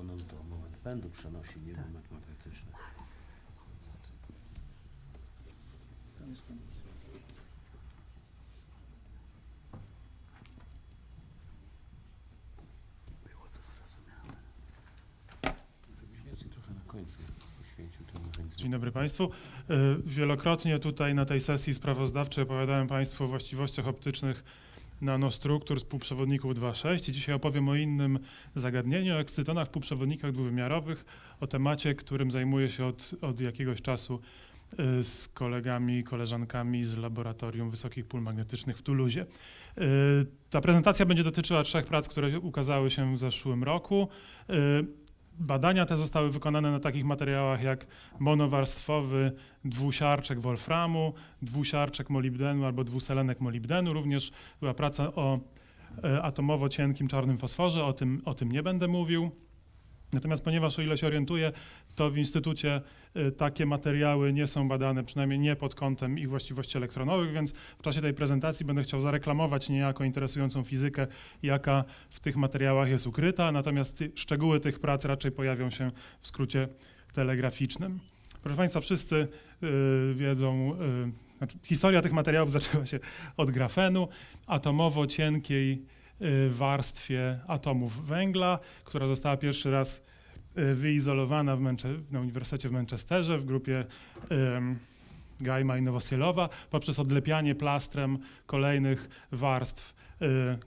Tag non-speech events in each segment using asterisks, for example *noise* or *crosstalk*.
fonon to moment pędu przenosi, nie moment. Tam jest koniec. Żebyś więcej trochę na końcu poświęcił temu mechanizmowi. Dzień dobry Państwu. Y, Wielokrotnie tutaj na tej sesji sprawozdawczej opowiadałem Państwu o właściwościach optycznych nanostruktur współprzewodników 2.6 i dzisiaj opowiem o innym zagadnieniu, o ekscytonach współprzewodnikach dwuwymiarowych, o temacie, którym zajmuję się od, od jakiegoś czasu y, z kolegami i koleżankami z Laboratorium Wysokich Pól Magnetycznych w Toulouse. Y, Ta prezentacja będzie dotyczyła trzech prac, które ukazały się w zeszłym roku. Badania te zostały wykonane na takich materiałach jak monowarstwowy dwusiarczek wolframu, dwusiarczek molibdenu albo dwuselenek molibdenu. Również była praca o e, atomowo cienkim czarnym fosforze, o tym, o tym nie będę mówił. Natomiast ponieważ o ile się orientuję, to w Instytucie e, takie materiały nie są badane, przynajmniej nie pod kątem ich właściwości elektronowych, więc w czasie tej prezentacji będę chciał zareklamować niejako interesującą fizykę, jaka w tych materiałach jest ukryta, natomiast szczegóły tych prac raczej pojawią się w skrócie telegraficznym. Proszę Państwa, wszyscy y, wiedzą, y, znaczy historia tych materiałów *laughs* zaczęła się od grafenu, atomowo cienkiej y, warstwie atomów węgla, która została pierwszy raz y, wyizolowana w Manche- na Uniwersytecie w Manchesterze w grupie ym, Gajma i Nowosielowa poprzez odlepianie plastrem kolejnych warstw y,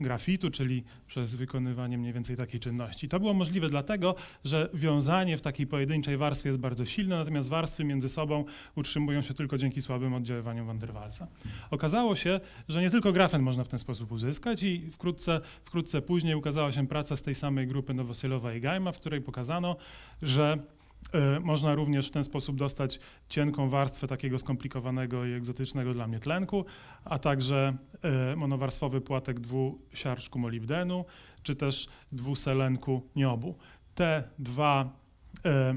grafitu, czyli przez wykonywanie mniej więcej takiej czynności. To było możliwe dlatego, że wiązanie w takiej pojedynczej warstwie jest bardzo silne, natomiast warstwy między sobą utrzymują się tylko dzięki słabym oddziaływaniu Van der Waalsa. Okazało się, że nie tylko grafen można w ten sposób uzyskać i wkrótce, wkrótce później ukazała się praca z tej samej grupy Nowosielowa i Gajma, w której pokazano, że można również w ten sposób dostać cienką warstwę takiego skomplikowanego i egzotycznego dla mnie tlenku, a także e, monowarstwowy płatek dwusiarczku molibdenu, czy też dwuselenku niobu. Te dwa e,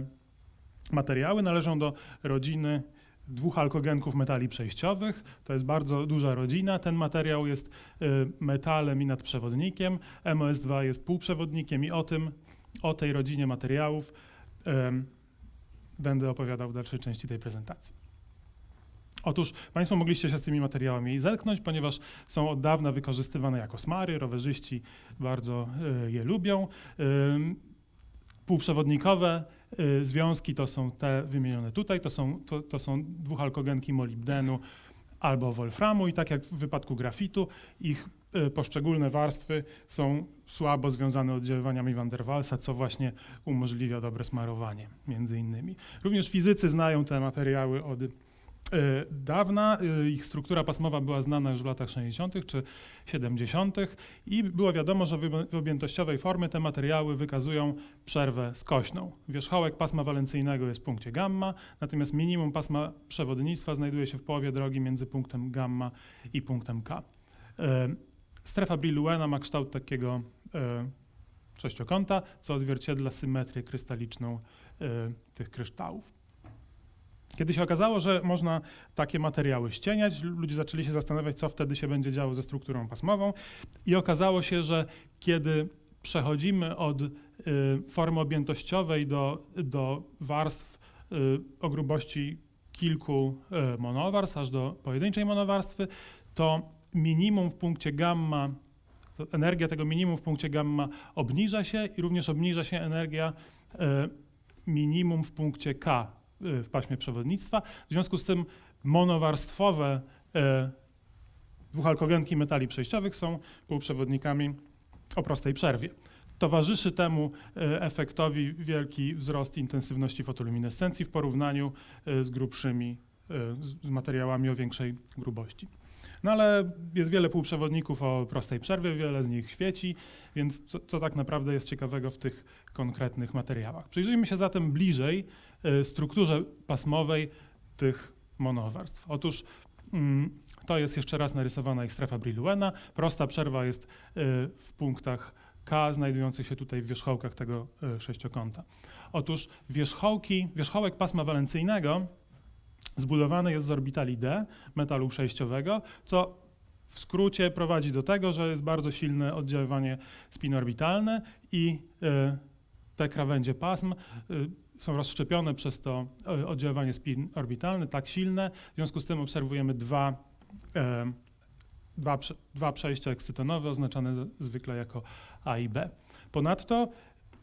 materiały należą do rodziny dwóch alkogenków metali przejściowych. To jest bardzo duża rodzina. Ten materiał jest e, metalem i nadprzewodnikiem. MOS2 jest półprzewodnikiem i o tym, o tej rodzinie materiałów będę opowiadał w dalszej części tej prezentacji. Otóż Państwo mogliście się z tymi materiałami zetknąć, ponieważ są od dawna wykorzystywane jako smary. Rowerzyści bardzo e, je lubią. Półprzewodnikowe y, związki to są te wymienione tutaj, to są, to, to są dwuchalkogenki molibdenu albo wolframu i tak jak w wypadku grafitu, ich y, poszczególne warstwy są słabo związane oddziaływaniami Van der Waalsa, co właśnie umożliwia dobre smarowanie między innymi. Również fizycy znają te materiały od dawna. Y, Ich struktura pasmowa była znana już w latach 60. czy 70. i było wiadomo, że w objętościowej formy te materiały wykazują przerwę skośną. Wierzchołek pasma walencyjnego jest w punkcie gamma, natomiast minimum pasma przewodnictwa znajduje się w połowie drogi między punktem gamma i punktem K. E, Strefa Brillouena ma kształt takiego e, sześciokąta, co odzwierciedla symetrię krystaliczną e, tych kryształów. Kiedy się okazało, że można takie materiały ścieniać, ludzie zaczęli się zastanawiać, co wtedy się będzie działo ze strukturą pasmową. I okazało się, że kiedy przechodzimy od y, formy objętościowej do, do warstw y, o grubości kilku y, monowarstw, aż do pojedynczej monowarstwy, to minimum w punkcie gamma, energia tego minimum w punkcie gamma obniża się i również obniża się energia y, minimum w punkcie K w paśmie przewodnictwa. W związku z tym monowarstwowe y, dwuchalkogenki metali przejściowych są półprzewodnikami o prostej przerwie. Towarzyszy temu e, efektowi wielki wzrost intensywności fotoluminescencji w porównaniu z grubszymi, z materiałami o większej grubości. No ale jest wiele półprzewodników o prostej przerwie, wiele z nich świeci, więc co, co tak naprawdę jest ciekawego w tych konkretnych materiałach. Przyjrzyjmy się zatem bliżej e, strukturze pasmowej tych monowarstw. Otóż mm, to jest jeszcze raz narysowana ich strefa Brillouena. Prosta przerwa jest e, w punktach K znajdujących się tutaj w wierzchołkach tego e, sześciokąta. Otóż wierzchołki, wierzchołek pasma walencyjnego zbudowany jest z orbitali D, metalu przejściowego, co w skrócie prowadzi do tego, że jest bardzo silne oddziaływanie spinorbitalne i e, te krawędzie pasm y, są rozszczepione przez to y, oddziaływanie spin orbitalny tak silne. W związku z tym obserwujemy dwa, dwa, dwa przejścia ekscytonowe oznaczane zwykle jako A i B. Ponadto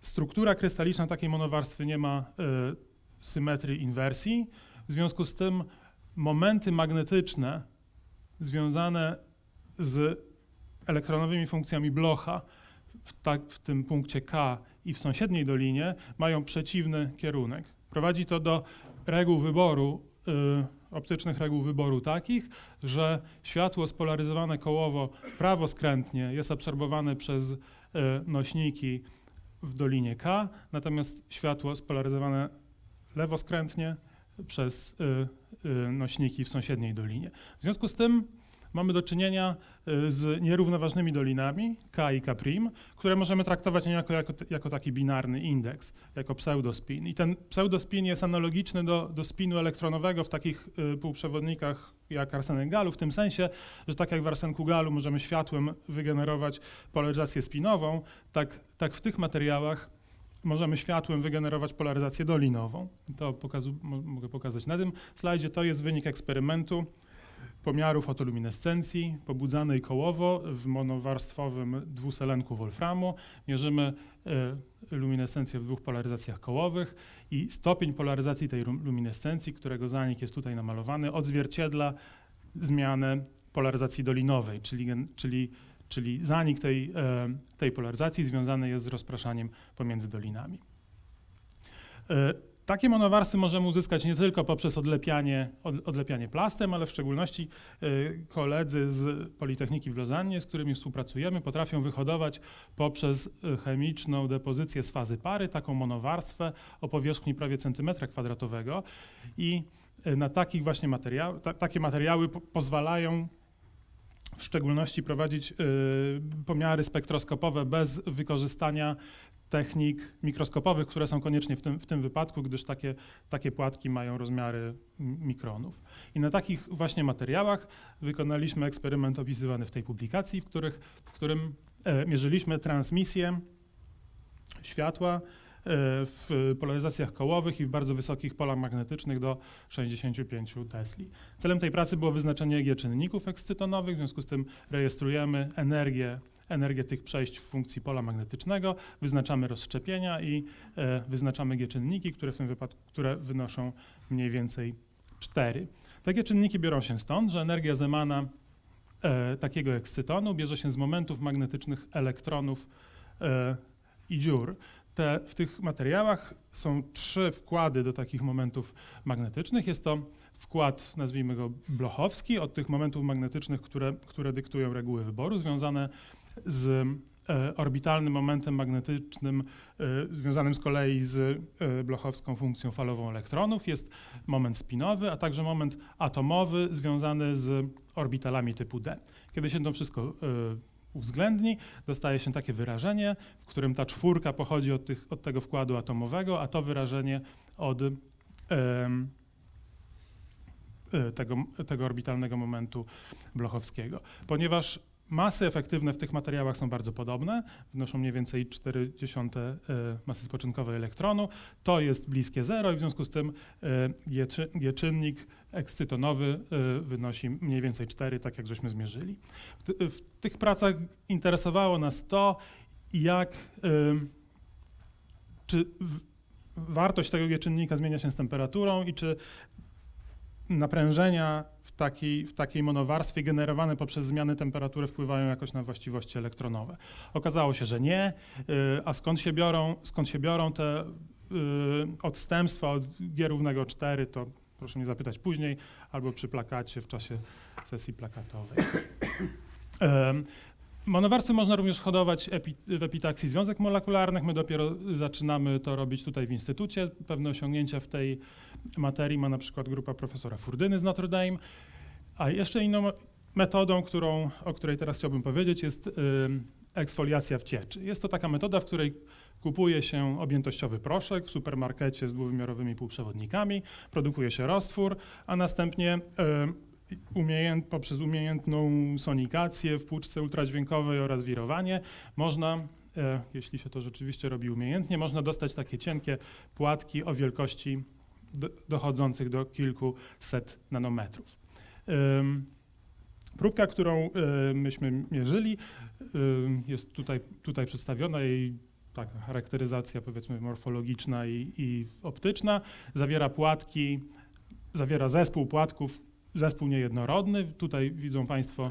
struktura krystaliczna takiej monowarstwy nie ma y, symetrii inwersji. W związku z tym momenty magnetyczne związane z elektronowymi funkcjami Blocha w, tak, w tym punkcie K i w sąsiedniej dolinie mają przeciwny kierunek. Prowadzi to do reguł wyboru, y, optycznych reguł wyboru takich, że światło spolaryzowane kołowo prawoskrętnie jest absorbowane przez y, nośniki w dolinie K, natomiast światło spolaryzowane lewoskrętnie przez y, y, nośniki w sąsiedniej dolinie. W związku z tym mamy do czynienia y, z nierównoważnymi dolinami K i K', które możemy traktować niejako jako, jako taki binarny indeks, jako pseudospin. I ten pseudospin jest analogiczny do, do spinu elektronowego w takich półprzewodnikach jak arsenek galu, w tym sensie, że tak jak w arsenku galu możemy światłem wygenerować polaryzację spinową, tak, tak w tych materiałach możemy światłem wygenerować polaryzację dolinową. To pokazu, mo- mogę pokazać na tym slajdzie. To jest wynik eksperymentu pomiaru fotoluminescencji pobudzanej kołowo w monowarstwowym dwuselenku wolframu. Mierzymy e, luminescencję w dwóch polaryzacjach kołowych i stopień polaryzacji tej luminescencji, którego zanik jest tutaj namalowany, odzwierciedla zmianę polaryzacji dolinowej, czyli, czyli, czyli zanik tej, e, tej polaryzacji związany jest z rozpraszaniem pomiędzy dolinami. E, Takie monowarstwy możemy uzyskać nie tylko poprzez odlepianie, od, odlepianie plastem, ale w szczególności e, koledzy z Politechniki w Lozannie, z którymi współpracujemy, potrafią wyhodować poprzez chemiczną depozycję z fazy pary taką monowarstwę o powierzchni prawie centymetra kwadratowego i na takich właśnie materiał, ta, takie materiały po, pozwalają w szczególności prowadzić y, pomiary spektroskopowe bez wykorzystania technik mikroskopowych, które są koniecznie w tym, w tym wypadku, gdyż takie, takie płatki mają rozmiary mikronów. I na takich właśnie materiałach wykonaliśmy eksperyment opisywany w tej publikacji, w, których, w którym e, mierzyliśmy transmisję światła w polaryzacjach kołowych i w bardzo wysokich polach magnetycznych do 65 Tesli. Celem tej pracy było wyznaczenie G czynników ekscytonowych, w związku z tym rejestrujemy energię, energię tych przejść w funkcji pola magnetycznego, wyznaczamy rozszczepienia i e, wyznaczamy G czynniki, które w tym wypadku które wynoszą mniej więcej 4. Takie czynniki biorą się stąd, że energia Zemana e, takiego ekscytonu bierze się z momentów magnetycznych elektronów e, i dziur. Te, w tych materiałach są trzy wkłady do takich momentów magnetycznych. Jest to wkład, nazwijmy go blochowski, od tych momentów magnetycznych, które, które dyktują reguły wyboru, związane z e, orbitalnym momentem magnetycznym, e, związanym z kolei z e, blochowską funkcją falową elektronów. Jest moment spinowy, a także moment atomowy związany z orbitalami typu D. Kiedy się to wszystko uwzględni, dostaje się takie wyrażenie, w którym ta czwórka pochodzi od, tych, od tego wkładu atomowego, a to wyrażenie od e, tego, tego orbitalnego momentu blochowskiego. Ponieważ masy efektywne w tych materiałach są bardzo podobne, wynoszą mniej więcej 0,4 e, masy spoczynkowej elektronu, to jest bliskie zero i w związku z tym e, G, G czynnik ekscytonowy e, wynosi mniej więcej 4, tak jak żeśmy zmierzyli. W, ty- w tych pracach interesowało nas to, jak czy wartość tego G czynnika zmienia się z temperaturą i czy naprężenia w takiej, w takiej monowarstwie generowane poprzez zmiany temperatury wpływają jakoś na właściwości elektronowe. Okazało się, że nie. Y, a skąd się biorą, skąd się biorą te y, odstępstwa od G równego 4, to proszę mnie zapytać później albo przy plakacie w czasie sesji plakatowej. *coughs* Monowarstwy można również hodować epi, w epitaksji związek molekularnych. My dopiero zaczynamy to robić tutaj w instytucie. Pewne osiągnięcia w tej materii ma na przykład grupa profesora Furdyny z Notre Dame. A jeszcze inną metodą, którą, o której teraz chciałbym powiedzieć, jest ym, eksfoliacja w cieczy. Jest to taka metoda, w której kupuje się objętościowy proszek w supermarkecie z dwuwymiarowymi półprzewodnikami, produkuje się roztwór, a następnie ym, umiejęt, poprzez umiejętną sonikację w płuczce ultradźwiękowej oraz wirowanie można e, jeśli się to rzeczywiście robi umiejętnie, można dostać takie cienkie płatki o wielkości do, dochodzących do kilkuset nanometrów. Ym, Próbka, którą y, myśmy mierzyli, y, jest tutaj, tutaj przedstawiona jej taka charakteryzacja powiedzmy morfologiczna i, i optyczna. Zawiera płatki, zawiera zespół płatków, zespół niejednorodny. Tutaj widzą Państwo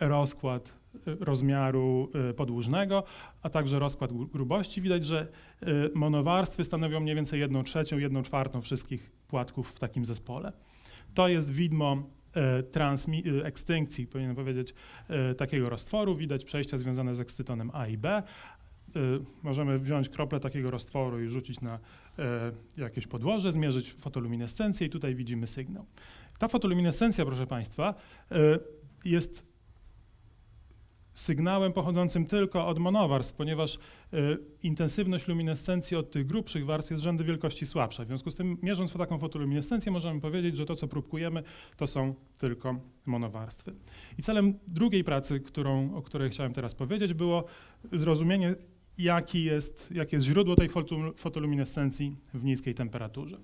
rozkład y, rozmiaru y, podłużnego, a także rozkład gru- grubości. Widać, że y, monowarstwy stanowią mniej więcej 1 trzecią, 1 czwartą wszystkich płatków w takim zespole. To jest widmo e, transmi- e, ekstynkcji, powinienem powiedzieć, e, takiego roztworu. Widać przejścia związane z ekscytonem A i B. E, Możemy wziąć krople takiego roztworu i rzucić na e, jakieś podłoże, zmierzyć fotoluminescencję i tutaj widzimy sygnał. Ta fotoluminescencja, proszę Państwa, e, jest sygnałem pochodzącym tylko od monowarstw, ponieważ e, intensywność luminescencji od tych grubszych warstw jest rzędy wielkości słabsza. W związku z tym, mierząc taką fotoluminescencję, możemy powiedzieć, że to, co próbkujemy, to są tylko monowarstwy. I celem drugiej pracy, którą, o której chciałem teraz powiedzieć, było zrozumienie, jaki jest, jakie jest źródło tej fotoluminescencji w niskiej temperaturze.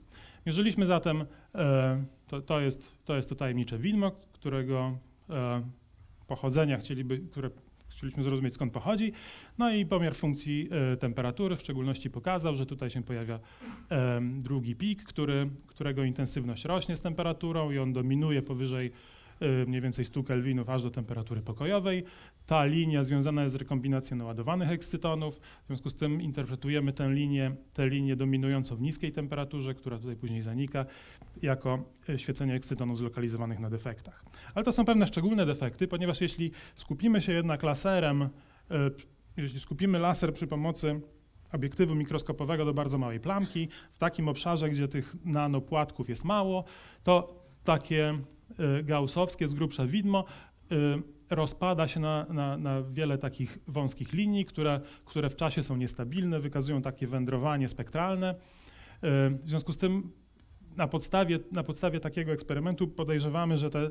Mierzyliśmy zatem, e, to, to, jest, to jest to tajemnicze widmo, którego e, pochodzenia chcieliby, które chcieliśmy zrozumieć skąd pochodzi. No i pomiar funkcji e, temperatury w szczególności pokazał, że tutaj się pojawia drugi pik, który, którego intensywność rośnie z temperaturą i on dominuje powyżej mniej więcej 100 kelwinów aż do temperatury pokojowej. Ta linia związana jest z rekombinacją naładowanych ekscytonów. W związku z tym interpretujemy tę linię, tę linię dominującą w niskiej temperaturze, która tutaj później zanika, jako e, świecenie ekscytonów zlokalizowanych na defektach. Ale to są pewne szczególne defekty, ponieważ jeśli skupimy się jednak laserem, e, jeśli skupimy laser przy pomocy obiektywu mikroskopowego do bardzo małej plamki, w takim obszarze, gdzie tych nanopłatków jest mało, to takie gaussowskie z grubsza widmo e, rozpada się na, na, na wiele takich wąskich linii, które, które w czasie są niestabilne, wykazują takie wędrowanie spektralne. E, W związku z tym na podstawie, na podstawie takiego eksperymentu podejrzewamy, że te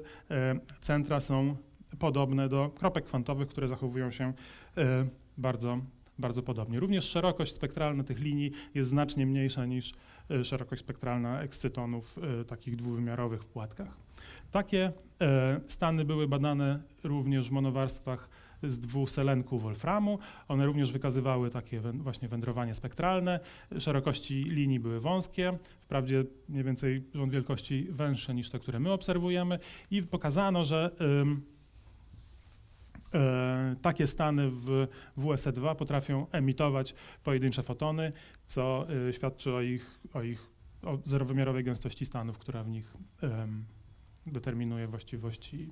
centra są podobne do kropek kwantowych, które zachowują się bardzo, bardzo podobnie. Również szerokość spektralna tych linii jest znacznie mniejsza niż e, szerokość spektralna ekscytonów e, takich dwuwymiarowych w płatkach. Takie e, stany były badane również w monowarstwach z dwuselenku wolframu. One również wykazywały takie właśnie wędrowanie spektralne. Szerokości linii były wąskie, wprawdzie mniej więcej rząd wielkości węższe niż te, które my obserwujemy i pokazano, że takie stany w WSE2 potrafią emitować pojedyncze fotony, co y, świadczy o ich, o ich o zerowymiarowej gęstości stanów, która w nich determinuje właściwości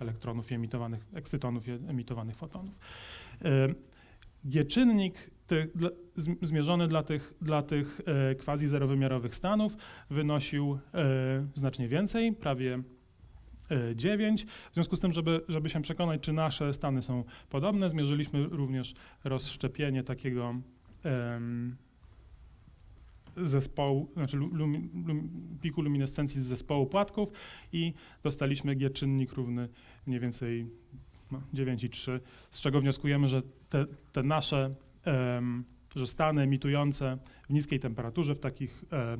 elektronów emitowanych, ekscytonów emitowanych fotonów. Em, G-czynnik zmierzony dla tych, dla tych e, quasi-zerowymiarowych stanów wynosił e, znacznie więcej, prawie e, 9. W związku z tym, żeby, żeby się przekonać, czy nasze stany są podobne, zmierzyliśmy również rozszczepienie takiego em, zespołu, znaczy lu- lumi, lum, piku luminescencji z zespołu płatków i dostaliśmy G-czynnik równy mniej więcej no, 9,3, z czego wnioskujemy, że te, te nasze em, że stany emitujące w niskiej temperaturze w takich e,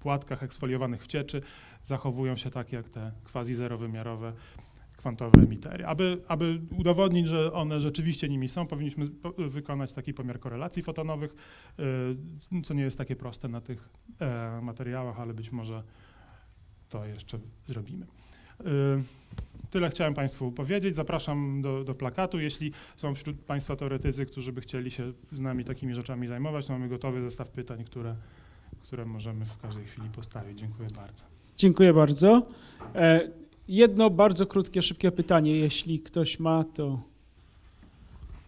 płatkach eksfoliowanych w cieczy zachowują się tak jak te quasi-zerowymiarowe kwantowe emitery. Aby, aby udowodnić, że one rzeczywiście nimi są, powinniśmy po, wykonać taki pomiar korelacji fotonowych, y, co nie jest takie proste na tych e, materiałach, ale być może to jeszcze zrobimy. Y, Tyle chciałem Państwu powiedzieć. Zapraszam do, do plakatu. Jeśli są wśród Państwa teoretycy, którzy by chcieli się z nami takimi rzeczami zajmować, to mamy gotowy zestaw pytań, które, które możemy w każdej chwili postawić. Dziękuję bardzo. Dziękuję bardzo. E, jedno bardzo krótkie, szybkie pytanie. Jeśli ktoś ma, to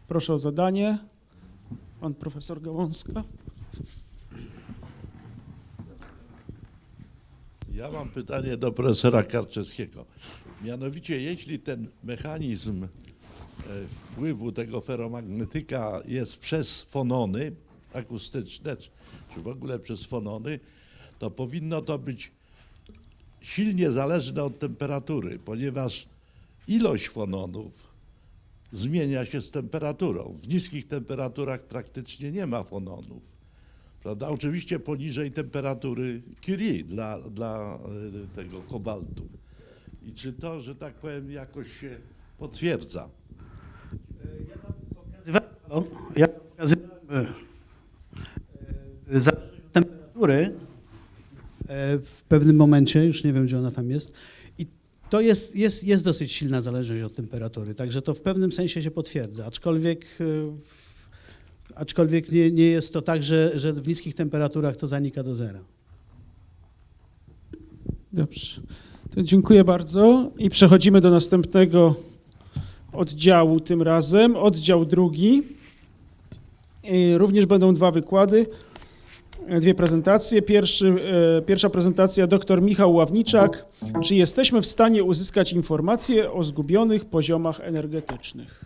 proszę o zadanie. Pan profesor Gałązka. Ja mam pytanie do profesora Karczewskiego. Mianowicie, jeśli ten mechanizm e, wpływu tego feromagnetyka jest przez fonony akustyczne, czy- w ogóle przez fonony, to powinno to być silnie zależne od temperatury, ponieważ ilość fononów zmienia się z temperaturą. W niskich temperaturach praktycznie nie ma fononów. Prawda? Oczywiście poniżej temperatury Curie dla, dla y, tego kobaltu. I czy to, że tak powiem, jakoś się potwierdza? O, Ja pokazywałem e, zależność od temperatury e, w pewnym momencie, już nie wiem, gdzie ona tam jest, i to jest, jest, jest dosyć silna zależność od temperatury, także to w pewnym sensie się potwierdza, aczkolwiek, e, aczkolwiek nie, nie jest to tak, że, że w niskich temperaturach to zanika do zera. Dobrze. To dziękuję bardzo i przechodzimy do następnego oddziału tym razem. Oddział drugi. I Również będą dwa wykłady, e, dwie prezentacje. Pierwszy, e, pierwsza prezentacja dr Michał Ławniczak. Czy jesteśmy w stanie uzyskać informacje o zgubionych poziomach energetycznych?